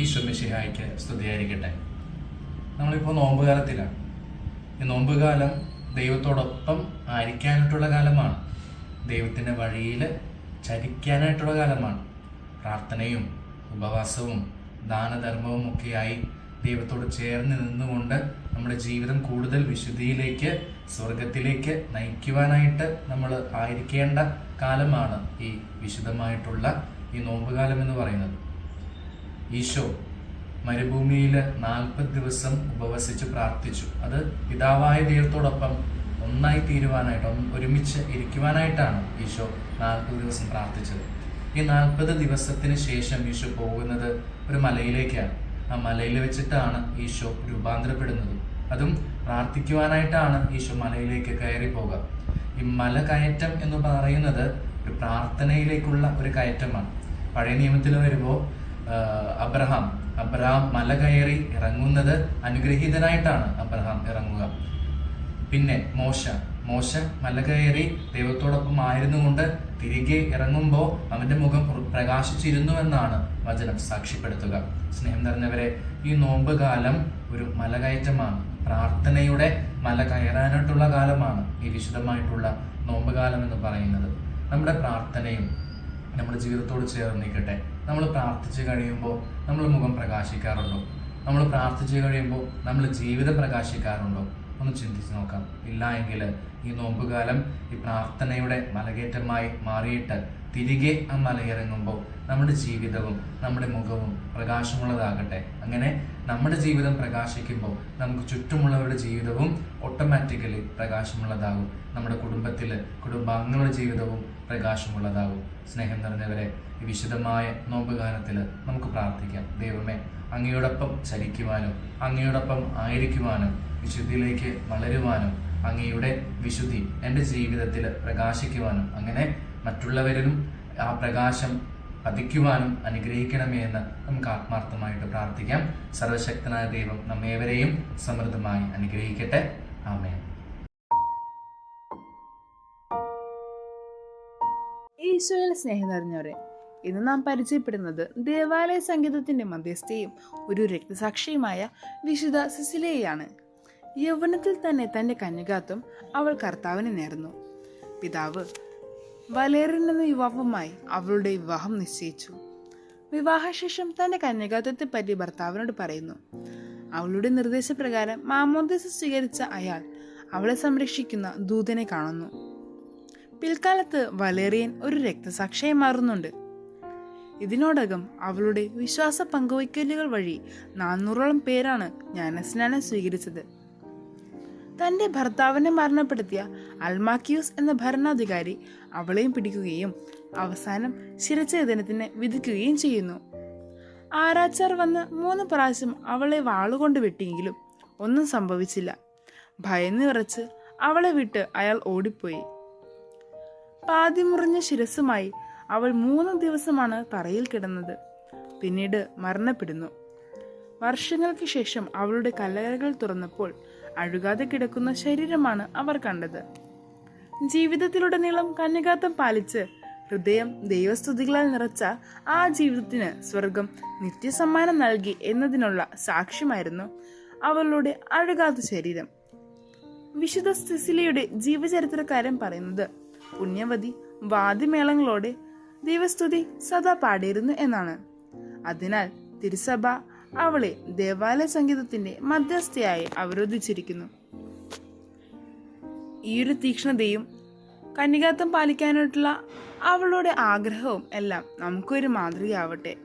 മിശിഹായിക്ക് സ്തുതിയായിരിക്കട്ടെ. നമ്മളിപ്പോൾ നോമ്പുകാലത്തിലാണ് ഈ നോമ്പുകാലം ദൈവത്തോടൊപ്പം ആയിരിക്കാനായിട്ടുള്ള കാലമാണ്. ദൈവത്തിന്റെ വഴിയിൽ ചരിക്കാനായിട്ടുള്ള കാലമാണ്. പ്രാർത്ഥനയും ഉപവാസവും ദാനധർമ്മവും ഒക്കെയായി ദൈവത്തോട് ചേർന്ന് നിന്നുകൊണ്ട് നമ്മുടെ ജീവിതം കൂടുതൽ വിശുദ്ധിയിലേക്ക് സ്വർഗത്തിലേക്ക് നയിക്കുവാനായിട്ട് നമ്മൾ ആയിരിക്കേണ്ട കാലമാണ് ഈ വിശുദ്ധമായിട്ടുള്ള ഈ നോമ്പുകാലം എന്ന് പറയുന്നത്. ഈശോ മരുഭൂമിയിൽ നാൽപ്പത് ദിവസം ഉപവസിച്ച് പ്രാർത്ഥിച്ചു. അത് പിതാവായ ദൈവത്തോടൊപ്പം ഒന്നായി തീരുവാനായിട്ട് ഒരുമിച്ച് ഇരിക്കുവാനായിട്ടാണ് ഈശോ നാൽപ്പത് ദിവസം പ്രാർത്ഥിച്ചത്. ഈ നാൽപ്പത് ദിവസത്തിന് ശേഷം ഈശോ പോകുന്നത് ഒരു മലയിലേക്കാണ്. ആ മലയിൽ വെച്ചിട്ടാണ് ഈശോ രൂപാന്തരപ്പെടുന്നത്. അതും പ്രാർത്ഥിക്കുവാനായിട്ടാണ് ഈശോ മലയിലേക്ക് കയറി പോകുക ഈ മല കയറ്റം എന്ന് പറയുന്നത് ഒരു പ്രാർത്ഥനയിലേക്കുള്ള ഒരു കയറ്റമാണ്. പഴയ നിയമത്തിൽ വരുമ്പോൾ അബ്രഹാം. അബ്രഹാം മല കയറി ഇറങ്ങുന്നത് അനുഗ്രഹീതനായിട്ടാണ് അബ്രഹാം ഇറങ്ങുക. പിന്നെ മോശ. മോശ മല കയറി ദൈവത്തോടൊപ്പം ആയിരുന്നു കൊണ്ട് തിരികെ ഇറങ്ങുമ്പോൾ അവന്റെ മുഖം പ്രകാശിച്ചിരുന്നു എന്നാണ് വചനം സാക്ഷ്യപ്പെടുത്തുക. സ്നേഹം നിറഞ്ഞവരെ ഈ നോമ്പ് കാലം ഒരു മലകയറ്റമാണ് പ്രാർത്ഥനയുടെ മല കയറാനായിട്ടുള്ള കാലമാണ് ഈ വിശദമായിട്ടുള്ള നോമ്പ് കാലം എന്ന് പറയുന്നത്. നമ്മുടെ പ്രാർത്ഥനയും നമ്മുടെ ജീവിതത്തോട് ചേർന്ന് നിൽക്കട്ടെ. നമ്മൾ പ്രാർത്ഥിച്ച് കഴിയുമ്പോൾ നമ്മൾ മുഖം പ്രകാശിക്കാറുണ്ടോ? നമ്മൾ പ്രാർത്ഥിച്ച് കഴിയുമ്പോൾ നമ്മൾ ജീവിതം പ്രകാശിക്കാറുണ്ടോ? ഒന്ന് ചിന്തിച്ച് നോക്കാം. ഇല്ല എങ്കിൽ ഈ നോമ്പുകാലം ഈ പ്രാർത്ഥനയുടെ മലകയറ്റമായി മാറിയിട്ട് തിരികെ ആ മലയിറങ്ങുമ്പോൾ നമ്മുടെ ജീവിതവും നമ്മുടെ മുഖവും പ്രകാശമുള്ളതാകട്ടെ. അങ്ങനെ നമ്മുടെ ജീവിതം പ്രകാശിക്കുമ്പോൾ നമുക്ക് ചുറ്റുമുള്ളവരുടെ ജീവിതവും ഓട്ടോമാറ്റിക്കലി പ്രകാശമുള്ളതാകും. നമ്മുടെ കുടുംബത്തിൽ കുടുംബാംഗങ്ങളുടെ ജീവിതവും പ്രകാശമുള്ളതാകും. സ്നേഹം നിറഞ്ഞവരെ ഈ വിശുദ്ധമായ നോമ്പുകാലത്തിൽ നമുക്ക് പ്രാർത്ഥിക്കാം. ദൈവമേ അങ്ങയോടൊപ്പം ചലിക്കുവാനും അങ്ങയോടൊപ്പം ആയിരിക്കുവാനും വിശുദ്ധിയിലേക്ക് വളരുവാനും അങ്ങയുടെ വിശുദ്ധി എന്റെ ജീവിതത്തിൽ പ്രകാശിക്കുവാനും അങ്ങനെ മറ്റുള്ളവരിലും ആ പ്രകാശം പതിക്കുവാനും അനുഗ്രഹിക്കണമേ എന്ന് നമുക്ക് ആത്മാർത്ഥമായിട്ട് പ്രാർത്ഥിക്കാം. സർവശക്തനായ ദൈവം നമ്മേവരെയും സമൃദ്ധമായി അനുഗ്രഹിക്കട്ടെ. ആമേ ഈശോയിൽ സ്നേഹം നിറഞ്ഞവരെ ഇന്ന് നാം പരിചയപ്പെടുന്നത് ദേവാലയ സംഗീതത്തിന്റെ മധ്യസ്ഥയും ഒരു രക്തസാക്ഷിയുമായ വിശുദ്ധ സിസിലിയയാണ്. യൗവനത്തിൽ തന്നെ തന്റെ കന്യകാത്വം അവൾ കർത്താവിന് നേർന്നു. പിതാവ് വലേറിൻ എന്ന യുവാവുമായി അവളുടെ വിവാഹം നിശ്ചയിച്ചു. വിവാഹശേഷം തന്റെ കന്യകാത്വത്തെ പറ്റി ഭർത്താവിനോട് പറയുന്നു. അവളുടെ നിർദ്ദേശപ്രകാരം മാമോദിസ സ്വീകരിച്ച അയാൾ അവളെ സംരക്ഷിക്കുന്ന ദൂതനെ കാണുന്നു. പിൽക്കാലത്ത് വലേറിയൻ ഒരു രക്തസാക്ഷിയായി മാറുന്നുണ്ട്. ഇതിനോടകം അവളുടെ വിശ്വാസ പങ്കുവയ്ക്കലുകൾ വഴി നാനൂറോളം പേരാണ് ജ്ഞാനസ്നാനം സ്വീകരിച്ചത്. തന്റെ ഭർത്താവിനെ മരണപ്പെടുത്തിയ അൽമാക്യൂസ് എന്ന ഭരണാധികാരി അവളെയും പിടിക്കുകയും അവസാനം ശിരച്ഛേദനത്തിന് വിധിക്കുകയും ചെയ്യുന്നു. ആരാച്ചാർ വന്ന് മൂന്ന് പ്രാവശ്യം അവളെ വാളുകൊണ്ട് വെട്ടിയെങ്കിലും ഒന്നും സംഭവിച്ചില്ല. ഭയന്ന് വിറച്ച് അവളെ വിട്ട് അയാൾ ഓടിപ്പോയി. പാതി മുറിഞ്ഞ ശിരസുമായി അവൾ മൂന്ന് ദിവസമാണ് തറയിൽ കിടന്നത്. പിന്നീട് മരണപ്പെടുന്നു. വർഷങ്ങൾക്ക് ശേഷം അവളുടെ കല്ലറകൾ തുറന്നപ്പോൾ അഴുകാതെ കിടക്കുന്ന ശരീരമാണ് അവർ കണ്ടത്. ജീവിതത്തിലുടനീളം കന്യകാത്തം പാലിച്ച് ഹൃദയം ദൈവസ്തുതികളാൽ നിറച്ച ആ ജീവിതത്തിന് സ്വർഗം നിത്യസമ്മാനം നൽകി എന്നതിനുള്ള സാക്ഷ്യമായിരുന്നു അവളുടെ അഴുകാത്ത ശരീരം. വിശുദ്ധ സിസിലിയുടെ ജീവചരിത്രകാരൻ പറയുന്നത് പുണ്യവതി വാദിമേളങ്ങളോടെ ദൈവസ്തുതി സദാ പാടിയിരുന്നു എന്നാണ്. അതിനാൽ തിരുസഭ അവളെ ദേവാലയ സംഗീതത്തിന്റെ മധ്യസ്ഥയായി അവരോധിച്ചിരിക്കുന്നു. ഈയൊരു തീക്ഷ്ണതയും കന്യകാത്വം പാലിക്കാനായിട്ടുള്ള അവളുടെ ആഗ്രഹവും എല്ലാം നമുക്കൊരു മാതൃകയാവട്ടെ.